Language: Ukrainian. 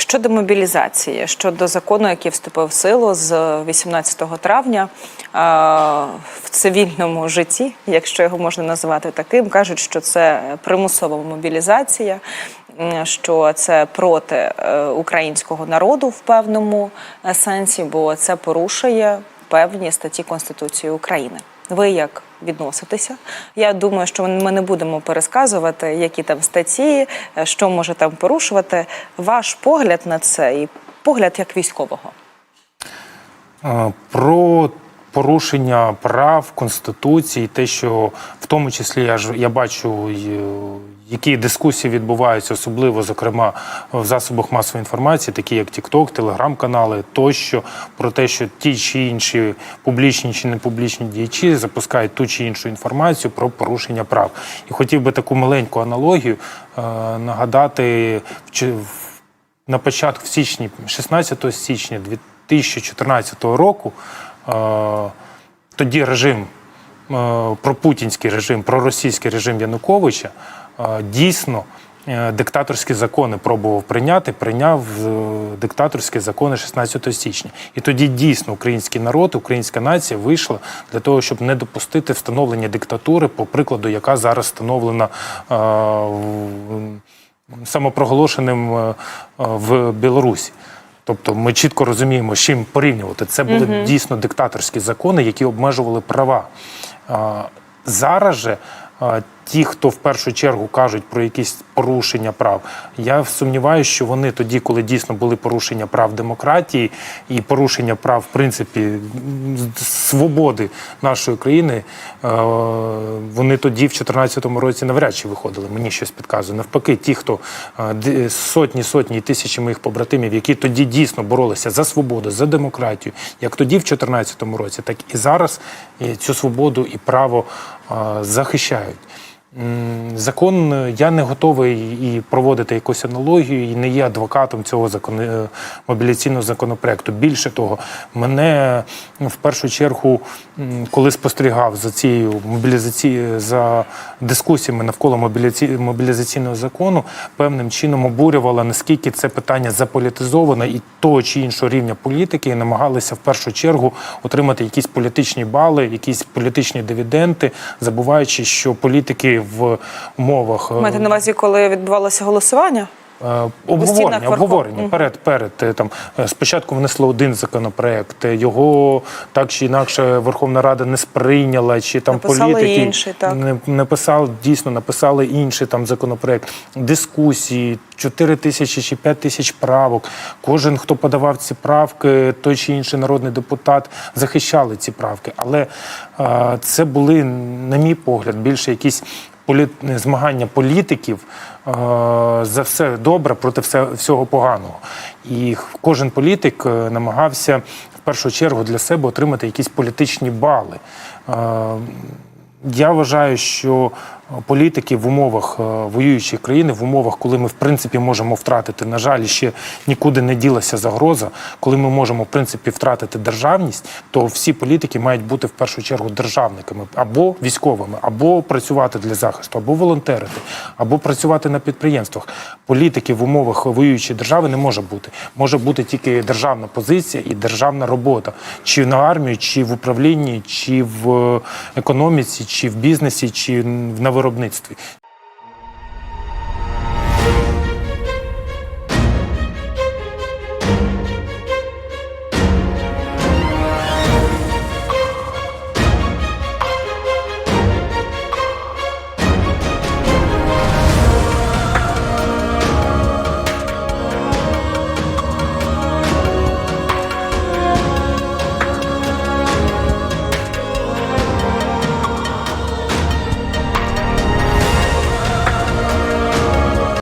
Щодо мобілізації, щодо закону, який вступив в силу з 18 травня в цивільному житті, якщо його можна називати таким, кажуть, що це примусова мобілізація, що це проти е, українського народу в певному е, сенсі, бо це порушує певні статті Конституції України. Ви як відноситеся? Я думаю, що ми не будемо пересказувати, які там статті, е, що може там порушувати. Ваш погляд на це і погляд як військового. Про порушення прав Конституції, те, що в тому числі я ж я бачу, які дискусії відбуваються, особливо зокрема в засобах масової інформації, такі як TikTok, телеграм-канали, тощо про те, що ті чи інші публічні чи непублічні діячі запускають ту чи іншу інформацію про порушення прав. І хотів би таку маленьку аналогію е, нагадати в на початку в січні, 16 січня 2014 року, тоді режим, пропутінський режим, проросійський режим Януковича дійсно е, диктаторські закони пробував прийняти, прийняв е, диктаторські закони 16 січня. І тоді дійсно український народ, українська нація вийшла для того, щоб не допустити встановлення диктатури, по прикладу, яка зараз встановлена е, самопроголошеним в Білорусі. Тобто ми чітко розуміємо, з чим порівнювати. Це були дійсно диктаторські закони, які обмежували права. Зараз же ті, хто в першу чергу кажуть про якісь порушення прав, я сумніваюся, що вони тоді, коли дійсно були порушення прав демократії і порушення прав, в принципі, свободи нашої країни, е, вони тоді в 2014 році навряд чи виходили. Мені щось підказує. Навпаки, ті, хто е, сотні, сотні і тисячі моїх побратимів, які тоді дійсно боролися за свободу, за демократію, як тоді в 2014 році, так і зараз е, цю свободу і право захищають. Закон е, я не готовий і проводити якусь аналогію, і не є адвокатом цього закон... е, мобіляційного законопроекту. Більше того, мене в першу чергу, коли спостерігав за цією мобілізацією за дискусіями навколо мобіляці... мобілізаційного закону, певним чином обурювало, наскільки це питання заполітизоване і того чи іншого рівня політики намагалися в першу чергу отримати якісь політичні бали, якісь політичні дивіденти, забуваючи, що політики в умовах е, Маєте на увазі, коли відбувалося голосування? Е, Обговорення, обговорення. Перед, перед е, там спочатку внесли один законопроект, його так чи інакше Верховна Рада не сприйняла, чи там Написали політики інший, так. не написав, дійсно написали інший там законопроект. Дискусії, 4 тисячі чи 5 тисяч правок. Кожен, хто подавав ці правки, той чи інший народний депутат захищали ці правки. Але е, це були, на мій погляд, більше якісь полі... змагання політиків е, за все добре проти все... всього поганого. І кожен політик е, намагався в першу чергу для себе отримати якісь політичні бали. Е, я вважаю, що політики в умовах е, воюючої країни, в умовах, коли ми в принципі можемо втратити, на жаль, ще нікуди не ділася загроза, коли ми можемо в принципі втратити державність, то всі політики мають бути в першу чергу державниками або військовими, або працювати для захисту, або волонтерити, або працювати на підприємствах. Політики в умовах воюючої держави не може бути. Може бути тільки державна позиція і державна робота, чи на армію, чи в управлінні, чи в економіці, чи в бізнесі, чи в на виробництві.